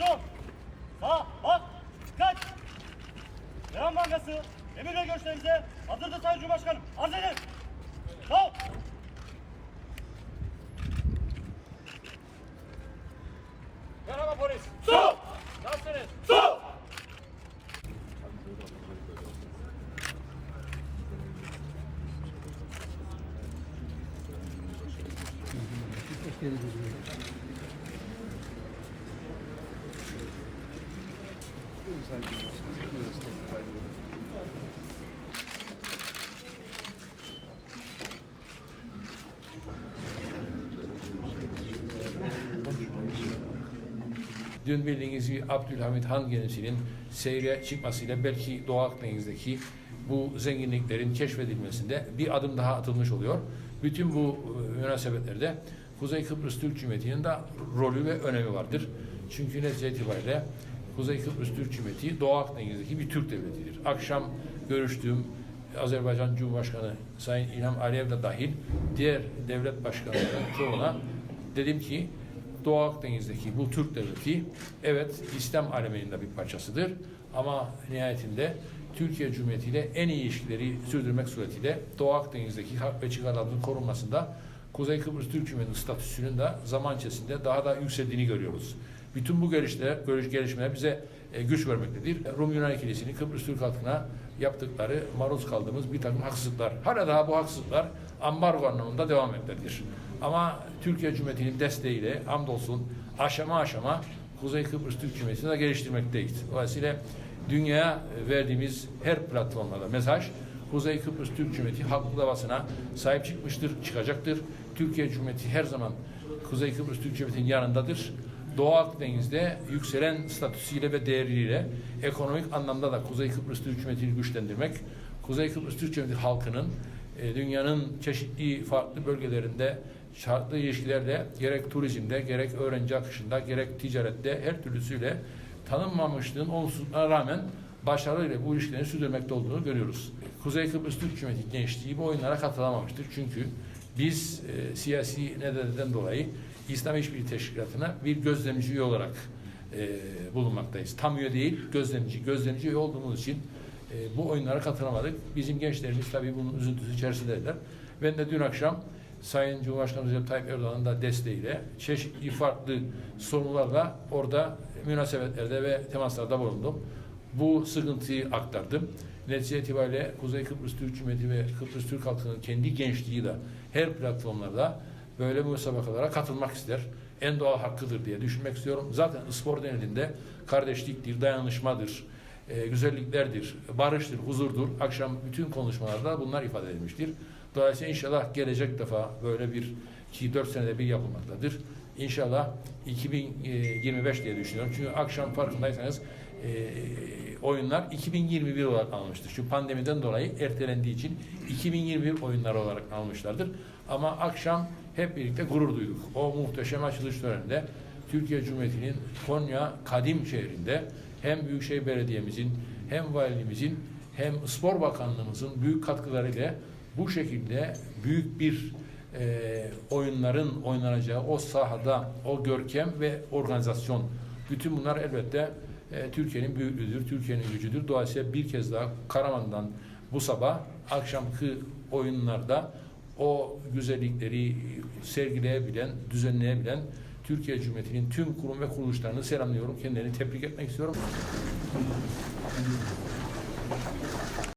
Pozisyon. Sağ, bak, dikkat. Devam Bankası, emir ve görüşlerinize hazırdır Sayın Cumhurbaşkanım. Arz edin. Sağ. Merhaba polis. Sağ. Nasılsınız? Sağ. Dün bildiğiniz gibi Abdülhamit Han gemisinin seyre çıkmasıyla belki Doğu Akdeniz'deki bu zenginliklerin keşfedilmesinde bir adım daha atılmış oluyor. Bütün bu e, münasebetlerde Kuzey Kıbrıs Türk Cumhuriyeti'nin de rolü ve önemi vardır. Çünkü netice itibariyle Kuzey Kıbrıs Türk Cumhuriyeti Doğu Akdeniz'deki bir Türk devletidir. Akşam görüştüğüm Azerbaycan Cumhurbaşkanı Sayın İlham Aliyev de dahil diğer devlet başkanlarının çoğuna dedim ki Doğu Akdeniz'deki bu Türk devleti evet İslam aleminin de bir parçasıdır ama nihayetinde Türkiye Cumhuriyeti ile en iyi ilişkileri sürdürmek suretiyle Doğu Akdeniz'deki hak ve çıkarlarının korunmasında Kuzey Kıbrıs Türk Cumhuriyeti statüsünün de zaman içerisinde daha da yükseldiğini görüyoruz. Bütün bu gelişmeler, görüş- gelişmeler bize e, güç vermektedir. Rum Yunan ikilisinin Kıbrıs Türk halkına yaptıkları maruz kaldığımız bir takım haksızlıklar. Hala daha bu haksızlıklar ambargo anlamında devam etmektedir. Ama Türkiye Cumhuriyeti'nin desteğiyle hamdolsun aşama aşama Kuzey Kıbrıs Türk Cumhuriyeti'ni de geliştirmekteyiz. Dolayısıyla dünyaya verdiğimiz her platformda mesaj Kuzey Kıbrıs Türk Cumhuriyeti haklı davasına sahip çıkmıştır, çıkacaktır. Türkiye Cumhuriyeti her zaman Kuzey Kıbrıs Türk Cumhuriyeti'nin yanındadır. Doğu Akdeniz'de yükselen statüsüyle ve değeriyle ekonomik anlamda da Kuzey Kıbrıs Türk Cumhuriyeti'ni güçlendirmek, Kuzey Kıbrıs Türk Cumhuriyeti halkının e, dünyanın çeşitli farklı bölgelerinde şartlı ilişkilerle gerek turizmde, gerek öğrenci akışında, gerek ticarette her türlüsüyle tanınmamışlığın olumsuzluklarına rağmen başarıyla bu ilişkilerin sürdürmekte olduğunu görüyoruz. Kuzey Kıbrıs Türk Cumhuriyeti gençliği bu oyunlara katılamamıştır. Çünkü biz e, siyasi nedenlerden dolayı İslam İşbirliği Teşkilatı'na bir gözlemci üye olarak e, bulunmaktayız. Tam üye değil, gözlemci. Gözlemci üye olduğumuz için e, bu oyunlara katılamadık. Bizim gençlerimiz tabii bunun üzüntüsü içerisindeler. Ben de dün akşam Sayın Cumhurbaşkanı Recep Tayyip Erdoğan'ın da desteğiyle çeşitli farklı sorularla orada münasebetlerde ve temaslarda bulundum. Bu sıkıntıyı aktardım. Netice itibariyle Kuzey Kıbrıs Türk Cumhuriyeti ve Kıbrıs Türk halkının kendi gençliği de her platformlarda böyle müsabakalara katılmak ister. En doğal hakkıdır diye düşünmek istiyorum. Zaten spor denildiğinde kardeşliktir, dayanışmadır, e, güzelliklerdir, barıştır, huzurdur. Akşam bütün konuşmalarda bunlar ifade edilmiştir. Dolayısıyla inşallah gelecek defa böyle bir ki 4 senede bir yapılmaktadır. İnşallah 2025 diye düşünüyorum. Çünkü akşam farkındaysanız e, oyunlar 2021 olarak almıştır. Şu pandemiden dolayı ertelendiği için 2021 oyunları olarak almışlardır. Ama akşam hep birlikte gurur duyduk. O muhteşem açılış töreninde Türkiye Cumhuriyeti'nin Konya Kadim şehrinde hem Büyükşehir Belediye'mizin hem valiliğimizin hem Spor Bakanlığımızın büyük katkılarıyla bu şekilde büyük bir e, oyunların oynanacağı o sahada o görkem ve organizasyon bütün bunlar elbette e, Türkiye'nin büyüklüğüdür, Türkiye'nin gücüdür. Dolayısıyla bir kez daha Karaman'dan bu sabah akşamki oyunlarda o güzellikleri sergileyebilen, düzenleyebilen Türkiye Cumhuriyeti'nin tüm kurum ve kuruluşlarını selamlıyorum. Kendilerini tebrik etmek istiyorum.